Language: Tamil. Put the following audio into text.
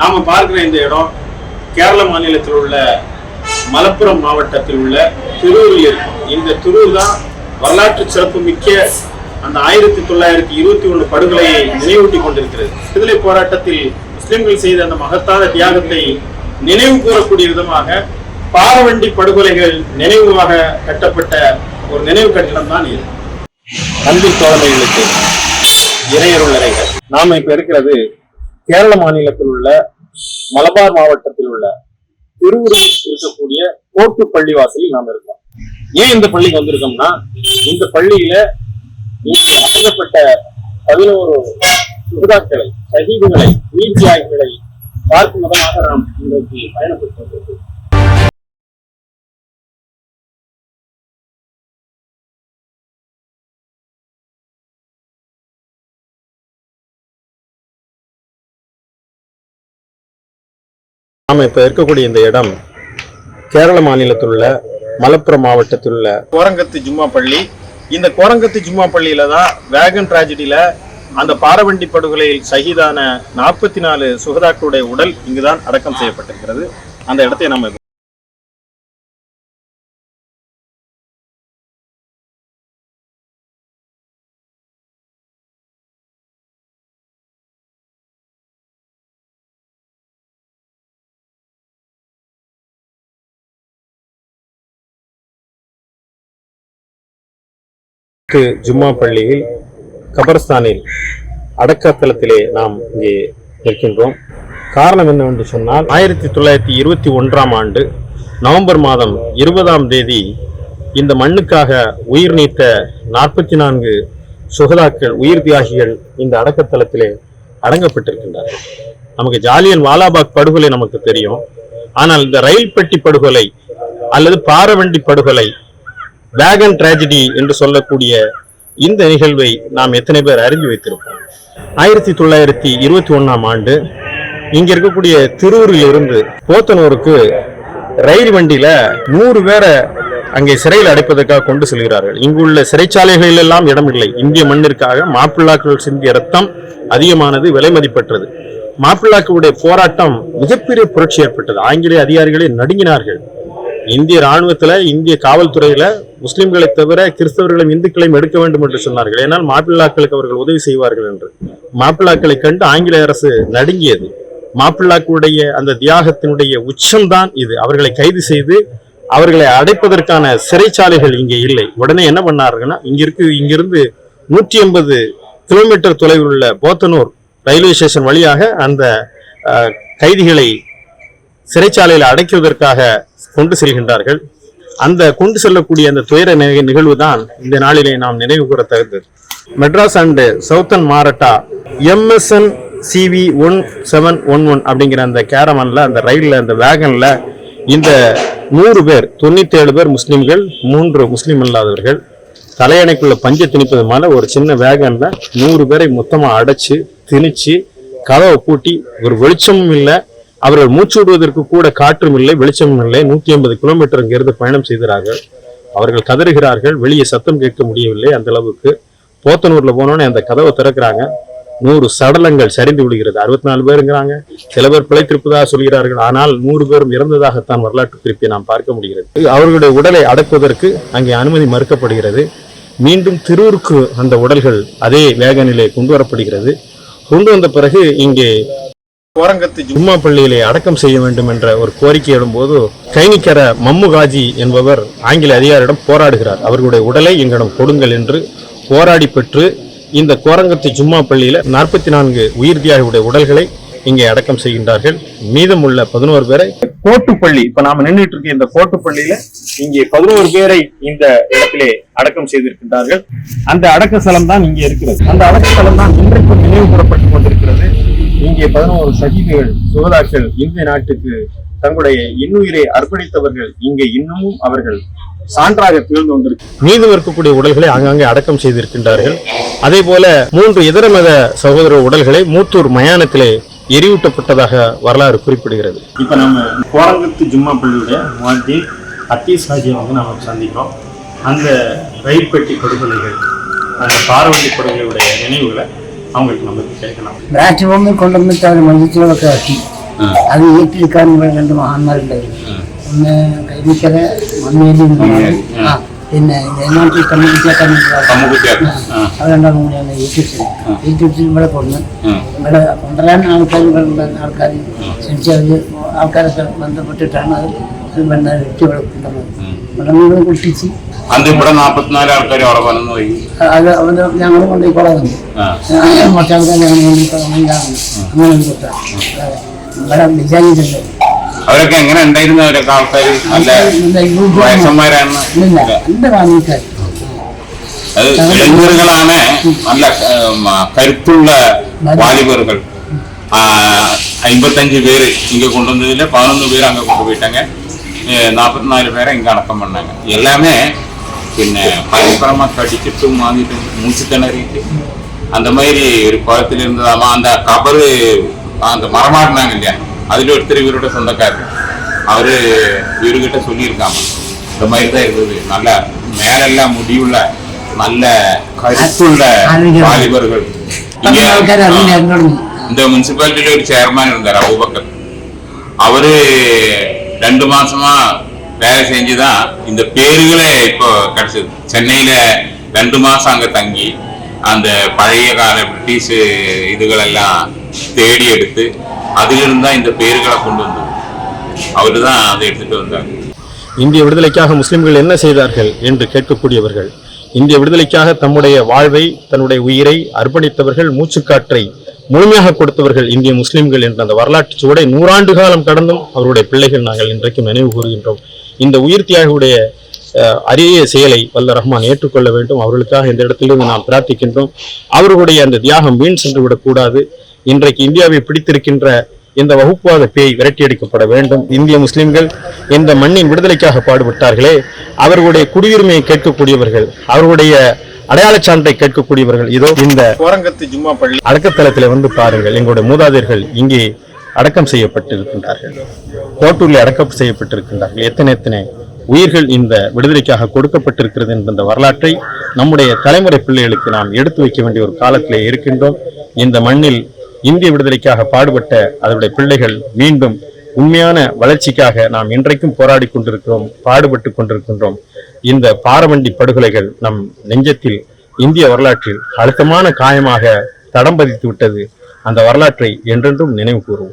நாம பார்க்கிற இந்த இடம் கேரள மாநிலத்தில் உள்ள மலப்புரம் மாவட்டத்தில் உள்ள திருவூரில் இருக்கும். இந்த திருவூர் தான் வரலாற்று சிறப்பு மிக்க அந்த ஆயிரத்தி தொள்ளாயிரத்தி இருபத்தி ஒண்ணு படுகொலையை நினைவூட்டி கொண்டிருக்கிறது. விடுதலை போராட்டத்தில் முஸ்லிம்கள் செய்த அந்த மகத்தான தியாகத்தை நினைவு கூறக்கூடிய விதமாக பாரவண்டி படுகொலைகள் நினைவாக கட்டப்பட்ட ஒரு நினைவு கட்டிடம் தான் இது. அன்பு தோழமைகளுக்கு இறையருள் நிறைகள் நாம இப்ப இருக்கிறது கேரள மாநிலத்தில் உள்ள மலபார் மாவட்டத்தில் உள்ள திருவுருவில் இருக்கக்கூடிய கோட்டு பள்ளி வாசலில் நாம் இருக்கோம். ஏன் இந்த பள்ளிக்கு வந்திருக்கோம்னா இந்த பள்ளியில இங்கு அடைக்கப்பட்ட பதினோரு சுகதாக்களை சகிதுகளை உயிர் தியாகிகளை பார்க்கும் விதமாக நாம் இன்றைக்கு பயணப்பட்டு வந்திருக்கிறோம் நாம் இப்போ இருக்கக்கூடிய இந்த இடம் கேரள மாநிலத்தில் உள்ள மலப்புரம் மாவட்டத்தில் உள்ள கோரங்கத்து ஜும்மா பள்ளி. இந்த கோரங்கத்து ஜும்மா பள்ளியில தான் வேகன் டிராஜடியில அந்த பாரவண்டி படுகொலையில் சகிதான நாற்பத்தி நாலு சுகதாக்களுடைய உடல் இங்குதான் அடக்கம் செய்யப்பட்டிருக்கிறது. அந்த இடத்தை நம்ம ஜும்மா பள்ளியில் கபர்ஸ்தானில் அடக்கத்தலத்திலே நாம் இங்கே நிற்கின்றோம். காரணம் என்னவென்று சொன்னால் ஆயிரத்தி தொள்ளாயிரத்தி இருபத்தி ஒன்றாம் ஆண்டு நவம்பர் மாதம் இருபதாம் தேதி இந்த மண்ணுக்காக உயிர் நீத்த நாற்பத்தி நான்கு சுகதாக்கள் உயிர் தியாகிகள் இந்த அடக்கத்தலத்திலே அடங்கப்பட்டிருக்கின்றார்கள். நமக்கு ஜாலியன் வாலாபாக் படுகொலை நமக்கு தெரியும். ஆனால் இந்த ரயில் பெட்டி படுகொலை அல்லது பாரவண்டி படுகொலை வேகன் டிராஜடி என்று சொல்லக்கூடிய இந்த நிகழ்வை நாம் எத்தனை பேர் அறிந்து வைத்திருப்போம்? ஆயிரத்தி தொள்ளாயிரத்தி இருபத்தி ஒண்ணாம் ஆண்டு இங்க இருக்கக்கூடிய திருவூரில் இருந்து போத்தனூருக்கு ரயில் வண்டியில நூறு பேரை அங்கே சிறையில் அடைப்பதற்காக கொண்டு செல்கிறார்கள். இங்குள்ள சிறைச்சாலைகளில் எல்லாம் இடமில்லை. இந்திய மண்ணிற்காக மாப்பிள்ளாக்கள் சிந்திய ரத்தம் அதிகமானது விலை மதிப்பற்றது. மாப்பிள்ளாக்களுடைய போராட்டம் மிகப்பெரிய புரட்சி ஏற்பட்டது. ஆங்கிலேய அதிகாரிகளே நடுங்கினார்கள். இந்திய ராணுவத்தில் இந்திய காவல்துறையில முஸ்லிம்களை தவிர கிறிஸ்தவர்களும் இந்துக்களையும் எடுக்க வேண்டும் என்று சொன்னார்கள். ஏனால் மாப்பிள்ளாக்களுக்கு அவர்கள் உதவி செய்வார்கள் என்று. மாப்பிள்ளாக்களை கண்டு ஆங்கில அரசு நடுங்கியது. மாப்பிள்ளாக்களுடைய அந்த தியாகத்தினுடைய உச்சம்தான் இது. அவர்களை கைது செய்து அவர்களை அடைப்பதற்கான சிறைச்சாலைகள் இங்கே இல்லை. உடனே என்ன பண்ணாருங்கன்னா இங்கிருக்கு இங்கிருந்து நூற்றி எண்பது கிலோமீட்டர் தொலைவில் உள்ள போத்தனூர் ரயில்வே ஸ்டேஷன் வழியாக அந்த கைதிகளை சிறைச்சாலையில் அடைக்குவதற்காக கொண்டு செல்கின்றார்கள். அந்த கொண்டு செல்லக்கூடிய அந்த துயர நிகழ்வு தான் இந்த நாளிலே நாம் நினைவு கூற தகுந்தது Madras and southern Maratta MSN CV one seven one one அப்படிங்கிற அந்த கேரமனில் அந்த ரயிலில் அந்த வேகனில் இந்த நூறு பேர் தொண்ணூத்தேழு பேர் முஸ்லீம்கள் மூன்று முஸ்லீம் அல்லாதவர்கள் தலையணைக்குள்ள பஞ்ச திணிப்பது மேலே ஒரு சின்ன வேகனில் நூறு பேரை மொத்தமாக அடைச்சு திணிச்சு கதவை பூட்டி ஒரு வெளிச்சமும் இல்லை அவர்கள் மூச்சு விடுவதற்கு கூட காற்றும் இல்லை வெளிச்சமும் இல்லை. நூத்தி ஐம்பது கிலோமீட்டர் இங்கிருந்து பயணம் செய்கிறார்கள். அவர்கள் கதறுகிறார்கள். வெளியே சத்தம் கேட்க முடியவில்லை. அந்த அளவுக்கு போத்தனூர்ல போனோடனே அந்த கதவை திறக்கிறாங்க. நூறு சடலங்கள் சரிந்து விடுகிறது அறுபத்தி நாலு பேருங்கிறாங்க சில பேர் பிழைத்திருப்பதாக சொல்கிறார்கள். ஆனால் நூறு பேரும் இறந்ததாகத்தான் வரலாற்று குறிப்பை நாம் பார்க்க முடிகிறது. அவர்களுடைய உடலை அடக்குவதற்கு அங்கே அனுமதி மறுக்கப்படுகிறது. மீண்டும் திருவூருக்கு அந்த உடல்கள் அதே வேகனிலே கொண்டு வரப்படுகிறது. கொண்டு வந்த பிறகு இங்கே கோரங்கத்து ஜும்மா பள்ளியிலே அடக்கம் செய்ய வேண்டும் என்ற ஒரு கோரிக்கை எழும்போது கைனிக்கர மம்மு காஜி என்பவர் ஆங்கில அதிகாரியிடம் போராடுகிறார். அவர்களுடைய உடலை எங்களிடம் கொடுங்கள் என்று போராடி பெற்று இந்த கோரங்கத்து ஜும்மா பள்ளியில நாற்பத்தி நான்கு உயிர் தியாகியுடைய உடல்களை இங்கே அடக்கம் செய்கின்றார்கள். மீதமுள்ள பதினோரு பேரை கோட்டுப்பள்ளி இப்ப நாம நின்றுட்டு இருக்க இந்த கோட்டுப்பள்ளியில இங்கே பதினோரு பேரை இந்த இடத்திலே அடக்கம் செய்திருக்கின்றார்கள். அந்த அடக்க ஸ்தலம் தான் இங்கே இருக்கிறது. அந்த அடக்க ஸ்தலம் தான் இன்றைக்கு நினைவு கூறப்பட்டுக் கொண்டிருக்கிறது. இங்கே பதினோரு சகிதிகள் சுகதாக்கள் இந்திய நாட்டுக்கு தங்களுடைய இன்னுயிரை அர்ப்பணித்தவர்கள் இங்கே இன்னமும் அவர்கள் சான்றாக திகழ்ந்து வந்திருக்கு மீதம் இருக்கக்கூடிய உடல்களை ஆங்காங்கே அடக்கம் செய்திருக்கின்றார்கள். அதே போல மூன்று இதர மத சகோதர உடல்களை மூத்தூர் மயானத்திலே எரியூட்டப்பட்டதாக வரலாறு குறிப்பிடுகிறது. இப்ப நம்ம கோரங்கத்து ஜும்மா பள்ளியுடைய வாத்தி அத்தீஸ் ஹாஜியை வந்து நம்ம சந்திக்கிறோம். அந்த ரயில் பெட்டி படுகொலைகள் அந்த பாரவண்டி படுகொலையுடைய நினைவுகளை அவங்களுக்கு நம்ம கேட்கலாம் മാക്സിമം കൊണ്ടുവന്നിട്ട് അവർ മഞ്ചത്തിൽ വെക്കാക്കി അത് ഏറ്റെടുക്കാൻ ഇവിടെ രണ്ട് മഹാന്മാരുണ്ടായിരുന്നു ഒന്ന് കൈമിക്കര മമ്മേലി എന്ന് പറയും. ആ പിന്നെ ജയനാട്ടിൽ കമ്മ്യൂണിറ്റിയാക്കാൻ കമ്മുകുട്ടിയാക്ക. ആ. അത് രണ്ടാളും കൂടിയാണ് ഏറ്റെടുത്തത് ഏറ്റെടുത്ത് ഇവിടെ കൊണ്ടുവന്ന് ഇവിടെ കൊണ്ടുവരാൻ ആൾക്കാർ ഇവിടെ ഉള്ള ആൾക്കാർ ക്ഷണിച്ച് അവർ ആൾക്കാരൊക്കെ ബന്ധപ്പെട്ടിട്ടാണ് അത് വേണ്ട വ്യക്തികളെ നല്ല കരുത്തുള്ള വാലിബറുകൾ. അമ്പത്തഞ്ച് പേര് ഇങ്ങനെ കൊണ്ടുവന്നതിൽ പതിനൊന്ന് പേര് അങ്ങ് കൊണ്ടുപോയിട്ടങ്ങനെ நாற்பத்தி நாலு பேரை இங்கே அடக்கம் பண்ணாங்க எல்லாமே பின்ன பயங்கரமாக கடிச்சிட்டு மாந்திட்டு மூச்சு திணறிட்டு அந்த மாதிரி ஒரு குளத்தில் இருந்ததாமா அந்த கபரு அந்த மரமாடினாங்க இல்லையா அதில் ஒருத்தர் இவரோட சொந்தக்காரர் அவரு இவர்கிட்ட சொல்லியிருக்காமா இந்த மாதிரி தான் இருந்தது நல்ல மேலெல்லாம் முடிவுள்ள நல்ல கருத்துள்ள ஆரோக்கியம். வாலிபர்கள் പല ആൾക്കാർ இங்க- അറിഞ്ഞ എന്നോട് இந்த முனிசிபாலிட்டியில ஒரு சேர்மேன் இருந்தார் அபுபக்கர் அவரு ரெண்டு மாசமா வேலை செஞ்சுதான் இந்த பேருகளே இப்போ கிடைச்சது. சென்னையில ரெண்டு மாசம் அங்க தங்கி அந்த பழைய கால பிரிட்டிஷ் இதுகளெல்லாம் தேடி எடுத்து அதிலிருந்து தான் இந்த பேருகளை கொண்டு வந்தது. அவரு தான் அதை எடுத்துட்டு வந்தாங்க இந்திய விடுதலைக்காக முஸ்லிம்கள் என்ன செய்தார்கள் என்று கேட்கக்கூடியவர்கள் இந்திய விடுதலைக்காக தம்முடைய வாழ்வை தன்னுடைய உயிரை அர்ப்பணித்தவர்கள் மூச்சுக்காற்றை முழுமையாக கொடுத்தவர்கள் இந்திய முஸ்லிம்கள் என்ற அந்த வரலாற்று சுவடை நூறாண்டு காலம் கடந்தும் அவருடைய பிள்ளைகள் நாங்கள் இன்றைக்கும் நினைவு கூறுகின்றோம். இந்த உயிர் தியாகியுடைய அரிய செயலை வல்ல ரஹ்மான் ஏற்றுக்கொள்ள வேண்டும். அவர்களுக்காக இந்த இடத்திலிருந்து நாம் பிரார்த்திக்கின்றோம். அவர்களுடைய அந்த தியாகம் வீண் சென்று விடக்கூடாது இன்றைக்கு இந்தியாவை பிடித்திருக்கின்ற இந்த வகுப்புவாத பேய் விரட்டியடிக்கப்பட வேண்டும். இந்திய முஸ்லிம்கள் இந்த மண்ணின் விடுதலைக்காக பாடுபட்டார்களே. அவர்களுடைய குடியுரிமையை கேட்கக்கூடியவர்கள் அவர்களுடைய அடையாளச் சான்றை கேட்கக்கூடியவர்கள் இதோ இந்த கோரங்கத்து ஜும்மா பள்ளி. அடக்கத்தலத்தில் வந்து பாருங்கள் எங்களுடைய மூதாதையர்கள் இங்கே அடக்கம் செய்யப்பட்டிருக்கின்றார்கள். கோட்டூரில் அடக்கம் செய்யப்பட்டிருக்கின்றார்கள். எத்தனை எத்தனை உயிர்கள் இந்த விடுதலைக்காக கொடுக்கப்பட்டிருக்கிறது என்ற வரலாற்றை நம்முடைய தலைமுறை பிள்ளைகளுக்கு நாம் எடுத்து வைக்க வேண்டிய ஒரு காலத்திலே இருக்கின்றோம். இந்த மண்ணில் இந்திய விடுதலைக்காக பாடுபட்ட அதனுடைய பிள்ளைகள் மீண்டும் உண்மையான வளர்ச்சிக்காக நாம் இன்றைக்கும் போராடி கொண்டிருக்கிறோம் பாடுபட்டு கொண்டிருக்கின்றோம். இந்த பாரவண்டி படுகொலைகள் நம் நெஞ்சத்தில் இந்திய வரலாற்றில் அழுத்தமான காயமாக தடம் பதித்து விட்டது. அந்த வரலாற்றை என்றென்றும் நினைவு கூறுவோம்.